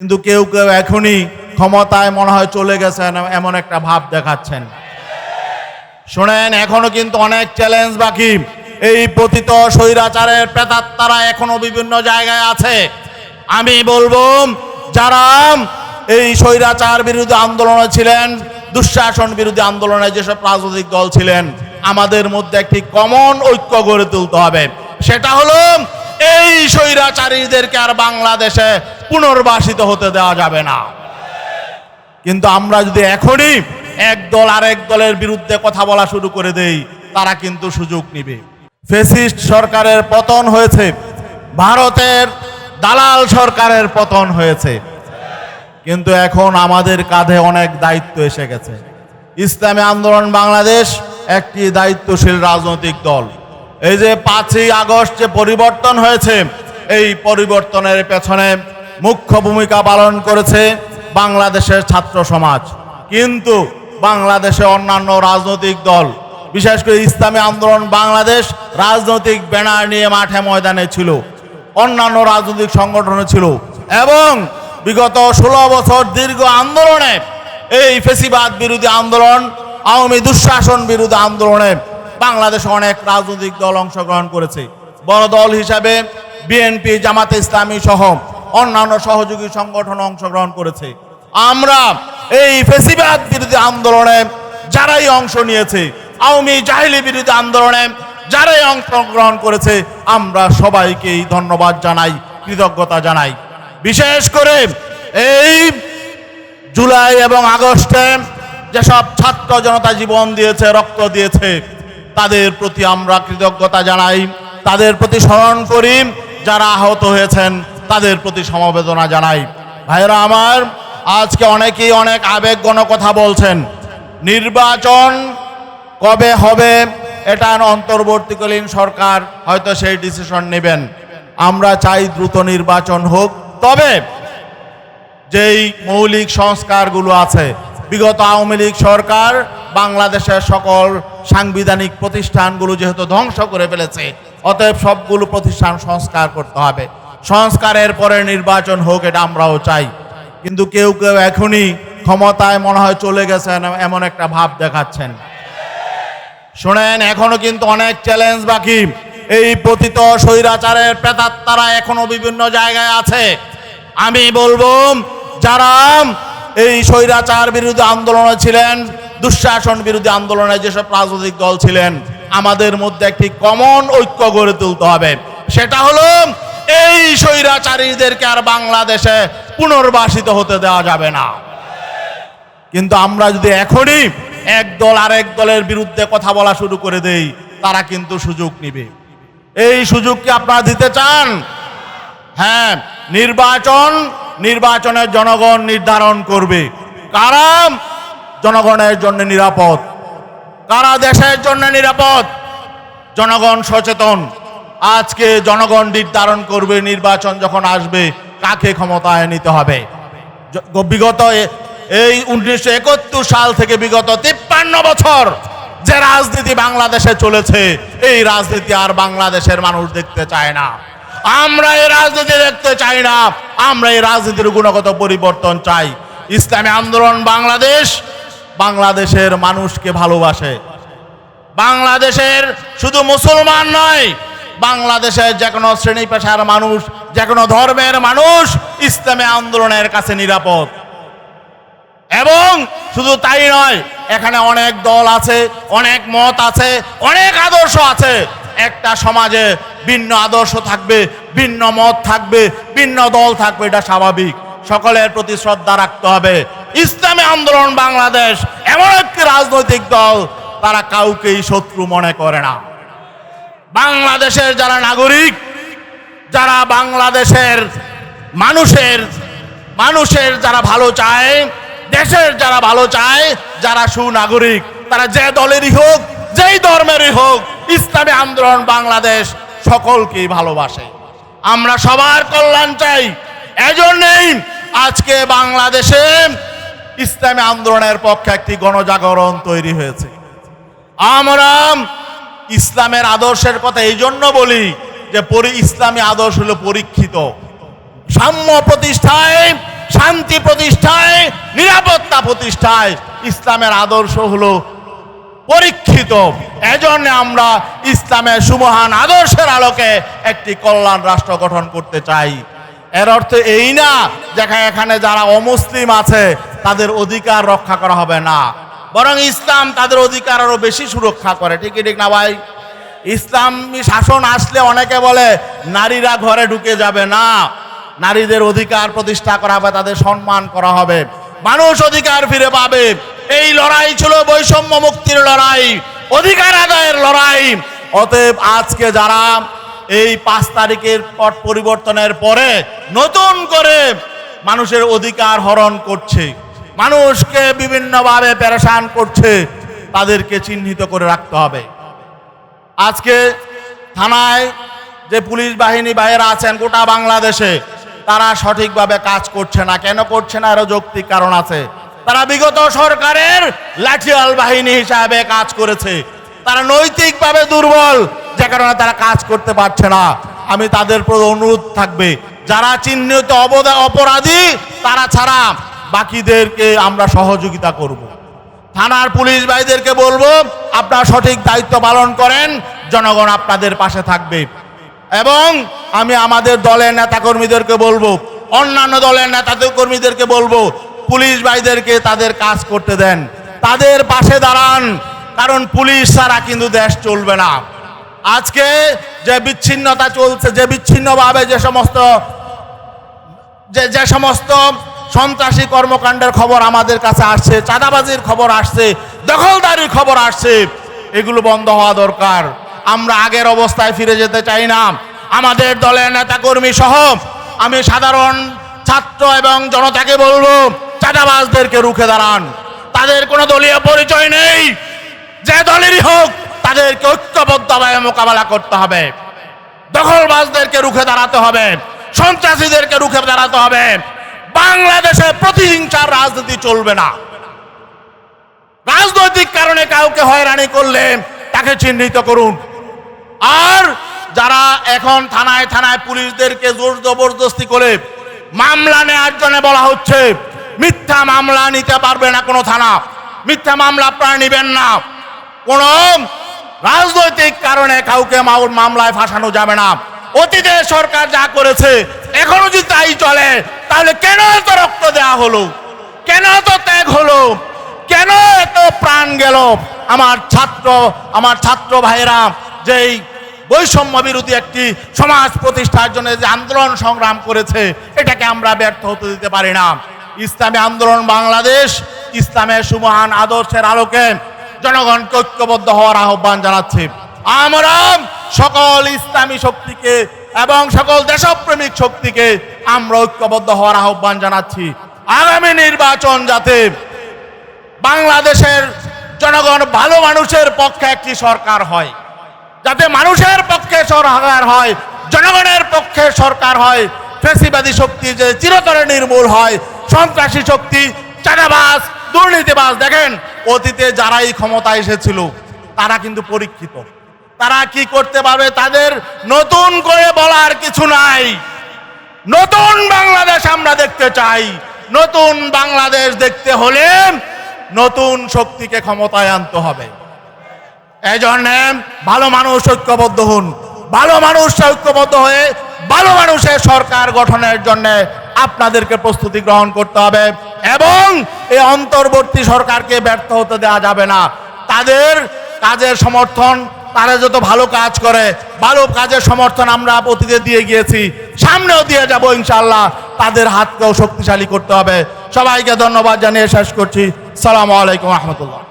কিন্তু কেউ কেউ এখনই ক্ষমতায় মনে হয় চলে গেছেন, এমন একটা ভাব দেখাচ্ছেন। শোনেন, এখনও কিন্তু অনেক চ্যালেঞ্জ বাকি। এই পতিত স্বৈরাচারের প্রেতাত্মারা এখনও বিভিন্ন জায়গায় আছে। আমি বলব, যারা এই স্বৈরাচার বিরোধী আন্দোলনে ছিলেন, দুঃশাসন বিরোধী আন্দোলনে যেসব রাজনৈতিক দল ছিলেন, আমাদের মধ্যে একটি কমন ঐক্য গড়ে তুলতে হবে। সেটা হলো এই স্বৈরাচারীদেরকে আর বাংলাদেশে পুনর্বাসিত হতে দেওয়া যাবে না। কিন্তু আমরা যদি এখনই এক দল আরেক দলের বিরুদ্ধে কথা বলা শুরু করে দেই, তারা কিন্তু সুযোগ নিবে। ফেসিস্ট সরকারের পতন হয়েছে, ভারতের দালাল সরকারের পতন হয়েছে। কিন্তু এখন আমাদের কাঁধে অনেক দায়িত্ব এসে গেছে। ইসলামী আন্দোলন বাংলাদেশ একটি দায়িত্বশীল রাজনৈতিক দল। এই যে পাঁচই আগস্ট যে পরিবর্তন হয়েছে, এই পরিবর্তনের পেছনে মুখ্য ভূমিকা পালন করেছে বাংলাদেশের ছাত্র সমাজ। কিন্তু বাংলাদেশে অন্যান্য রাজনৈতিক দল, বিশেষ করে ইসলামী আন্দোলন বাংলাদেশ, রাজনৈতিক ব্যানার নিয়ে মাঠে ময়দানে ছিল, অন্যান্য রাজনৈতিক সংগঠন ছিল এবং বিগত ষোলো বছর দীর্ঘ আন্দোলনে এই ফেসিবাদ বিরোধী আন্দোলন, আওয়ামী দুঃশাসন বিরোধী আন্দোলনে বাংলাদেশে অনেক রাজনৈতিক দল অংশগ্রহণ করেছে। বড় দল হিসাবে বিএনপি জামাতে ইসলামী সহ অন্যান্য সহযোগী সংগঠন অংশগ্রহণ করেছে। আমরা এই ফেসিবাদ বিরোধী আন্দোলনে যারাই অংশ নিয়েছে, আওয়ামী জাহিলি বিরোধী আন্দোলনে যারাই অংশগ্রহণ করেছে, আমরা সবাইকেই ধন্যবাদ জানাই, কৃতজ্ঞতা জানাই। বিশেষ করে এই জুলাই এবং আগস্টে যেসব ছাত্র জনতা জীবন দিয়েছে, রক্ত দিয়েছে তাদের প্রতি আমরা কৃতজ্ঞতা জানাই, তাদের প্রতি স্মরণ করি, যারা আহত হয়েছেন, তাদের প্রতি সমবেদনা জানাই। ভাইরা আমার, আজকে অনেকেই অনেক আবেগগণ কথা বলছেন। নির্বাচন কবে হবে, এটা অন্তর্বর্তীকালীন সরকার হয়তো সেই ডিসিশন নেবেন। আমরা চাই দ্রুত নির্বাচন হোক। তবে যেই মৌলিক সংস্কারগুলো আছে, বিগত আওয়ামী লীগ সরকার বাংলাদেশের সকল সাংবিধানিক প্রতিষ্ঠানগুলো যেহেতু ধ্বংস করে ফেলেছে, অতএব সবগুলো প্রতিষ্ঠান সংস্কার করতে হবে। সংস্কারের পরে নির্বাচন হোক, এটা আমরাও চাই। কিন্তু কেউ কেউ এখনই ক্ষমতায় মনে হয় চলে গেছেন এমন একটা ভাব দেখাচ্ছেন। শোনেন, এখনও কিন্তু অনেক চ্যালেঞ্জ বাকি। এই পতিত স্বৈরাচারের প্রেতাত্মারা এখনও বিভিন্ন জায়গায় আছে। আমি বলব, যারা এই স্বৈরাচার বিরুদ্ধে আন্দোলনে ছিলেন দুঃশাসন বিরোধী আন্দোলনে যেসব রাজনৈতিক দল ছিলেন, আমাদের মধ্যে একটি কমন ঐক্য গড়ে তুলতে হবে। সেটা হলো, এই স্বৈরাচারীদেরকে আর বাংলাদেশে পুনর্বাসিত হতে দেওয়া যাবে না। কিন্তু আমরা যদি এখনই এক দল আরেক দলের বিরুদ্ধে কথা বলা শুরু করে দেই, তারা কিন্তু সুযোগ নিবে। এই সুযোগ কি আপনারা দিতে চান? হ্যাঁ নির্বাচন, নির্বাচনের জনগণ নির্ধারণ করবে। কারা? জনগণের জন্য নিরাপদ। কারা দেশের জন্য নিরাপদ? জনগণ সচেতন। আজকে জনগণ নির্ধারণ করবে, নির্বাচন যখন আসবে, কাকে ক্ষমতায় নিতে হবে? বিগত এই উনিশশো একাত্তর সাল থেকে বিগত তিপ্পান্ন বছর যে রাজনীতি বাংলাদেশে চলেছে, এই রাজনীতি আর বাংলাদেশের মানুষ দেখতে চায় না। আমরা এই রাজনীতি দেখতে চাই না। আমরা এই রাজনীতির গুণগত পরিবর্তন চাই। ইসলামী আন্দোলন বাংলাদেশ বাংলাদেশের মানুষকে ভালোবাসে। বাংলাদেশের শুধু মুসলমান নয়, বাংলাদেশের যে কোনো শ্রেণি পেশার মানুষ, যে কোনো ধর্মের মানুষ ইসলামী আন্দোলনের কাছে নিরাপদ। এবং শুধু তাই নয়, এখানে অনেক দল আছে, অনেক মত আছে, অনেক আদর্শ আছে। একটা সমাজে ভিন্ন আদর্শ থাকবে, ভিন্ন মত থাকবে, ভিন্ন দল থাকবে, এটা স্বাভাবিক। সকলের প্রতি শ্রদ্ধা রাখতে হবে। ইসলামী আন্দোলন বাংলাদেশ, এমন একটি রাজনৈতিক দল তারা কাউকেই শত্রু মনে করে না। বাংলাদেশের যারা নাগরিক, যারা বাংলাদেশের মানুষের মানুষের যারা ভালো চায়, দেশের যারা ভালো চায়, যারা সুনাগরিক, তারা যে দলেরই হোক, যেই ধর্মেরই হোক, ইসলামী আন্দোলন বাংলাদেশ সকলকেই ভালোবাসে। আমরা সবার কল্যাণ চাই। এজন্যই আজকে বাংলাদেশে ইসলামী আন্দোলনের পক্ষে একটি গণজাগরণ তৈরি হয়েছে। আমরা ইসলামের আদর্শের কথা এই জন্য বলি যে পরি ইসলামী আদর্শ হলো পরীক্ষিত। সাম্য প্রতিষ্ঠায়, শান্তি প্রতিষ্ঠায়, নিরাপত্তা প্রতিষ্ঠায় ইসলামের আদর্শ হলো পরীক্ষিত। এজন্য আমরা ইসলামের সুমহান আদর্শের আলোকে একটি কল্যাণ রাষ্ট্র গঠন করতে চাই। এর অর্থ এই না যেখানে এখানে যারা অমুসলিম আছে তাদের অধিকার রক্ষা করা হবে না। বরং ইসলাম তাদের অধিকার আরও বেশি সুরক্ষা করে। ঠিক ঠিক না ভাই? ইসলামী শাসন আসলে অনেকে বলে, নারীরা ঘরে ঢুকে যাবে না। নারীদের অধিকার প্রতিষ্ঠা করা হবে, তাদের সম্মান করা হবে। মানুষ অধিকার ফিরে পাবে। এই লড়াই ছিল বৈষম্য মুক্তির লড়াই, অধিকার আদায়ের লড়াই। অতএব আজকে যারা এই পাঁচ তারিখের পট পরিবর্তনের পরে নতুন করে মানুষের অধিকার হরণ করছে মানুষকে বিভিন্নভাবে পেরেশান করছে, তাদেরকে চিহ্নিত করে রাখতে হবে। আজকে থানায় যে পুলিশ বাহিনী বাইরে আছেন গোটা বাংলাদেশে, তারা সঠিকভাবে কাজ করছে না। কেন করছে না? আরও যৌক্তিক কারণ আছে। তারা বিগত সরকারের লাঠিয়াল বাহিনী হিসাবে কাজ করেছে। তারা নৈতিকভাবে দুর্বল, যে কারণে তারা কাজ করতে পারছে না। আমি তাদের প্রতি অনুরোধ থাকবে, যারা চিহ্নিত অবদা- অপরাধী, তারা ছাড়া বাকিদেরকে আমরা সহযোগিতা করব। থানার পুলিশ ভাইদেরকে বলব, আপনারা সঠিক দায়িত্ব পালন করেন, জনগণ আপনাদের পাশে থাকবে। এবং আমি আমাদের দলের নেতাকর্মীদেরকে বলব, অন্যান্য দলের নেতাদের কর্মীদেরকে বলব, পুলিশ ভাইদেরকে তাদের কাজ করতে দেন। তাদের পাশে দাঁড়ান, কারণ পুলিশ ছাড়া কিন্তু দেশ চলবে না। আজকে যে বিচ্ছিন্নতা চলছে, যে বিচ্ছিন্নভাবে যে সমস্ত, যে যে সমস্ত সন্ত্রাসী কর্মকাণ্ডের খবর আমাদের কাছে আসছে, চাঁদাবাজির খবর আসছে, দখলদারির খবর আসছে। এগুলো বন্ধ হওয়া দরকার। আমরা আগের অবস্থায় ফিরে যেতে চাই না। আমাদের দলের নেতাকর্মী সহ আমি সাধারণ ছাত্র এবং জনতাকে বলব, চাঁদাবাজদেরকে রুখে দাঁড়ান। তাদের কোনো দলীয় পরিচয় নেই। যে দলেরই হোক, তাদেরকে ঐক্যবদ্ধভাবে মোকাবেলা করতে হবে। দখলবাজদেরকে রুখে দাঁড়াতে হবে। সন্ত্রাসীদেরকে রুখে দাঁড়াতে হবে। বাংলাদেশে প্রতিহিংসার রাজনীতি চলবে না। রাজনৈতিক কারণে কাউকে হয়রানি করলে তাকে চিহ্নিত করুন। আর যারা এখন থানায় থানায় পুলিশদেরকে জোর জবরদস্তি করে মামলা নেওয়ার জন্য বলা হচ্ছে, মিথ্যা মামলা নিতে পারবে না কোনো থানা। মিথ্যা মামলা আপনারা নেবেন না। কোন রাজনৈতিক কারণে কাউকে মামলায় ফাঁসানো যাবে না। অতীতে সরকার যা করেছে, এখনও যদি তাই চলে তাহলে কেন এত রক্ত দেওয়া হলো? কেন এত ত্যাগ হলো? কেন এত প্রাণ গেল? আমার ছাত্র আমার ছাত্র ভাইরা যেই বৈষম্য বিরোধী একটি সমাজ প্রতিষ্ঠার জন্য যে আন্দোলন সংগ্রাম করেছে, এটাকে আমরা ব্যর্থ হতে দিতে পারি না। ইসলামী আন্দোলন বাংলাদেশ, ইসলামের সুমহান আদর্শের আলোকে জনগণকে ঐক্যবদ্ধ হওয়ার আহ্বান জানাচ্ছি। আমরা সকল ইসলামী শক্তিকে এবং সকল দেশপ্রেমিক শক্তিকে আমরা ঐক্যবদ্ধ হওয়ার আহ্বান জানাচ্ছি। আগামী নির্বাচন যাতে বাংলাদেশের জনগণ ভালো মানুষের পক্ষে একটি সরকার হয়, যাতে মানুষের পক্ষে সরকার হয়, জনগণের পক্ষে সরকার হয় ফেসিবাদী শক্তি যে চিরতরে নির্মূল হয়, সন্ত্রাসী শক্তি, চাঁদাবাজ, দুর্নীতিবাজ, দেখেন, অতীতে যারাই ক্ষমতা এসেছিল, তারা কিন্তু পরীক্ষিত। তারা কি করতে পারবে তাদের নতুন করে বলার কিছু নাই। নতুন বাংলাদেশ আমরা দেখতে চাই। নতুন বাংলাদেশ দেখতে হলে নতুন শক্তিকে ক্ষমতায় আনতে হবে। এই জন্যে ভালো মানুষ ঐক্যবদ্ধ হন। ভালো মানুষ ঐক্যবদ্ধ হয়ে ভালো মানুষের সরকার গঠনের জন্য আপনাদেরকে প্রস্তুতি গ্রহণ করতে হবে এবং এই অন্তর্বর্তী সরকারকে ব্যর্থ হতে দেওয়া যাবে না। তাদের কাজের সমর্থন তারা যত ভালো কাজ করে, ভালো কাজের সমর্থন আমরা অতীতে দিয়ে গিয়েছি, সামনেও দিয়ে যাব ইনশাল্লাহ তাদের হাতকেও শক্তিশালী করতে হবে। সবাইকে ধন্যবাদ জানিয়ে শেষ করছি। সালাম আলাইকুম রহমতুল্লাহ।